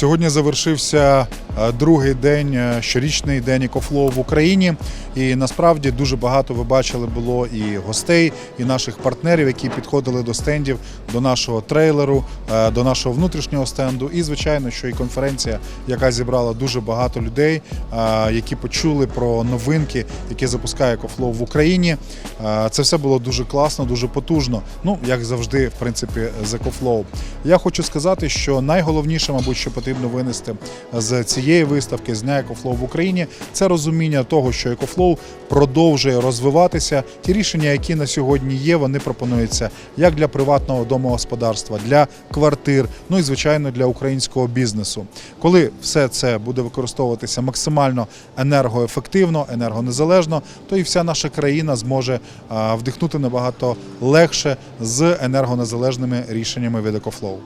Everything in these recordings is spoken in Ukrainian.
Сьогодні завершився другий день, е, щорічний день екофлоу в Україні. І насправді дуже багато ви бачили було і гостей, і наших партнерів, які підходили до стендів, до нашого трейлеру, е, до нашого внутрішнього стенду. І звичайно, що і конференція, яка зібрала дуже багато людей, е, які почули про новинки, які запускає екофлоу в Україні. Е, Це все було дуже класно, дуже потужно. Ну як завжди, в принципі, з екофлоу. Я хочу сказати, що найголовніше, мабуть, що потрібно винести з цієї виставки з дня екофлоу в Україні, це розуміння того, що екофлоу продовжує розвиватися. Ті рішення, які на сьогодні є, вони пропонуються як для приватного домогосподарства, для квартир, ну і звичайно для українського бізнесу. Коли все це буде використовуватися максимально енергоефективно, енергонезалежно, то і вся наша країна зможе вдихнути набагато легше з енергонезалежними рішеннями від екофлоу.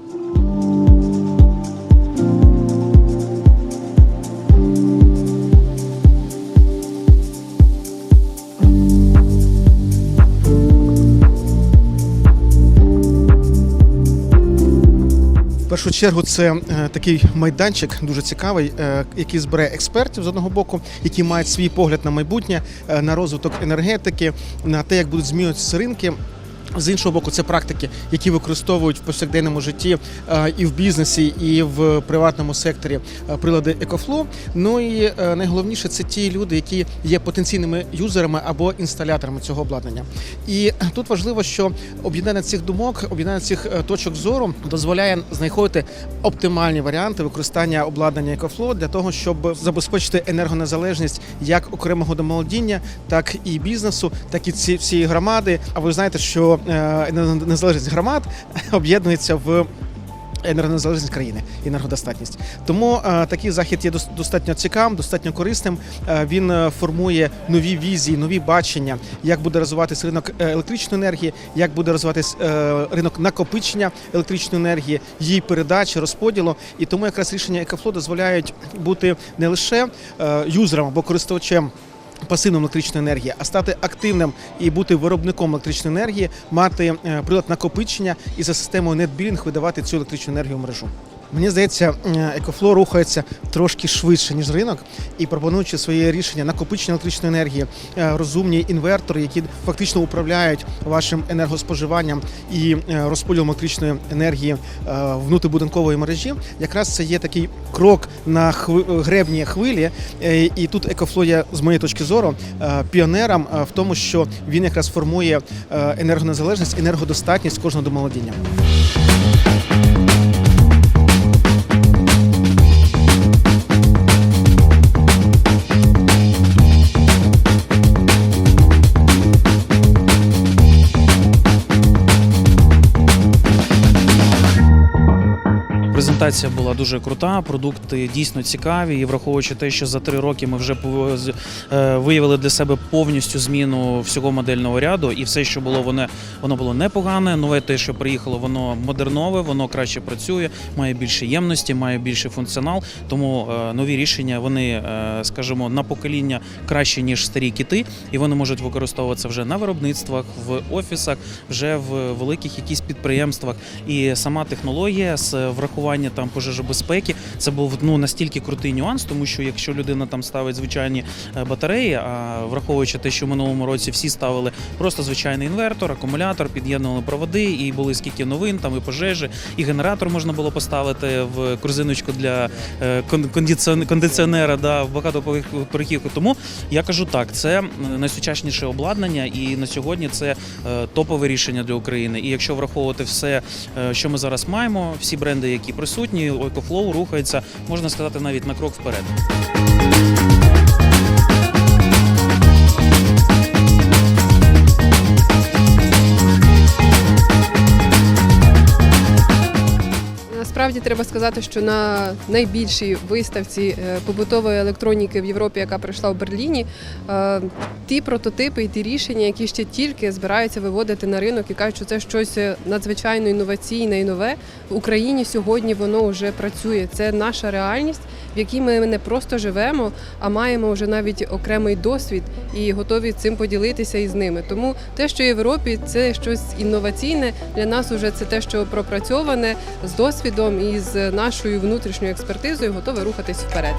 Першу чергу це е, такий майданчик дуже цікавий, е, який збере експертів з одного боку, які мають свій погляд на майбутнє, е, на розвиток енергетики, на те, як будуть змінюватися ринки. З іншого боку, це практики, які використовують в повсякденному житті е, і в бізнесі, і в приватному секторі е, прилади EcoFlow. Ну і е, найголовніше це ті люди, які є потенційними юзерами або інсталяторами цього обладнання. І тут важливо, що об'єднання цих думок, об'єднання цих точок зору дозволяє знаходити оптимальні варіанти використання обладнання EcoFlow для того, щоб забезпечити енергонезалежність як окремого домолодіння, так і бізнесу, так і всієї громади. А ви знаєте, що незалежність громад об'єднується в енергонезалежність країни енергодостатність. Тому е, такий захід є достатньо цікавим, достатньо корисним. Е, він е, формує нові візії, нові бачення, як буде розвиватися ринок е, електричної енергії, як буде розвиватися е, ринок накопичення електричної енергії, її передачі, розподілу. І тому якраз рішення EcoFlow дозволяють бути не лише е, юзером або користувачем пасивної електричної енергії, а стати активним і бути виробником електричної енергії, мати е, прилад накопичення і за системою NetBilling видавати цю електричну енергію в мережу. Мені здається, екофло рухається трошки швидше ніж ринок, і пропонуючи своє рішення накопичення електричної енергії, е, розумні інвертори, які фактично управляють вашим енергоспоживанням і е, розподілом електричної енергії е, внутрібудинкової мережі, якраз це є такий крок на гребні хвилі. І тут екофло є, з моєї точки зору, піонером в тому, що він якраз формує енергонезалежність, енергодостатність кожного домолодіння. Презентація була дуже крута, продукти дійсно цікаві. І враховуючи те, що за три роки ми вже е, виявили для себе повністю зміну всього модельного ряду, і все, що було, воно, воно було непогане. Нове те, що приїхало, воно модернове, воно краще працює, має більше ємності, має більший функціонал. Тому е, нові рішення вони, е, скажімо, на покоління краще ніж старі кіти, і вони можуть використовуватися вже на виробництвах, в офісах, вже в великих якісь підприємствах. І сама технологія з врахуванням там пожежобезпеки це був ну настільки крутий нюанс, тому що якщо людина там ставить звичайні е, батареї, а враховуючи те, що в минулому році всі ставили просто звичайний інвертор, акумулятор, під'єднували проводи, і були скільки новин, там і пожежі, і генератор можна було поставити в корзиночку для е, кондиціонера да, в багатоповерхівку. Тому я кажу так, це найсучасніше обладнання, і на сьогодні це е, топове рішення для України. І якщо враховувати все, що ми зараз маємо, всі бренди, які присутні, EcoFlow рухається, можна сказати, навіть на крок вперед. Насправді треба сказати, що на найбільшій виставці е, побутової електроніки в Європі, яка пройшла в Берліні, е, ті прототипи і ті рішення, які ще тільки збираються виводити на ринок і кажуть, що це щось надзвичайно інноваційне і нове в Україні сьогодні воно вже працює. Це наша реальність, в якій ми не просто живемо, а маємо вже навіть окремий досвід і готові цим поділитися із ними. Тому те, що в Європі, це щось інноваційне для нас. Уже це те, що пропрацьоване з досвідом і із нашою внутрішньою експертизою готові рухатись вперед.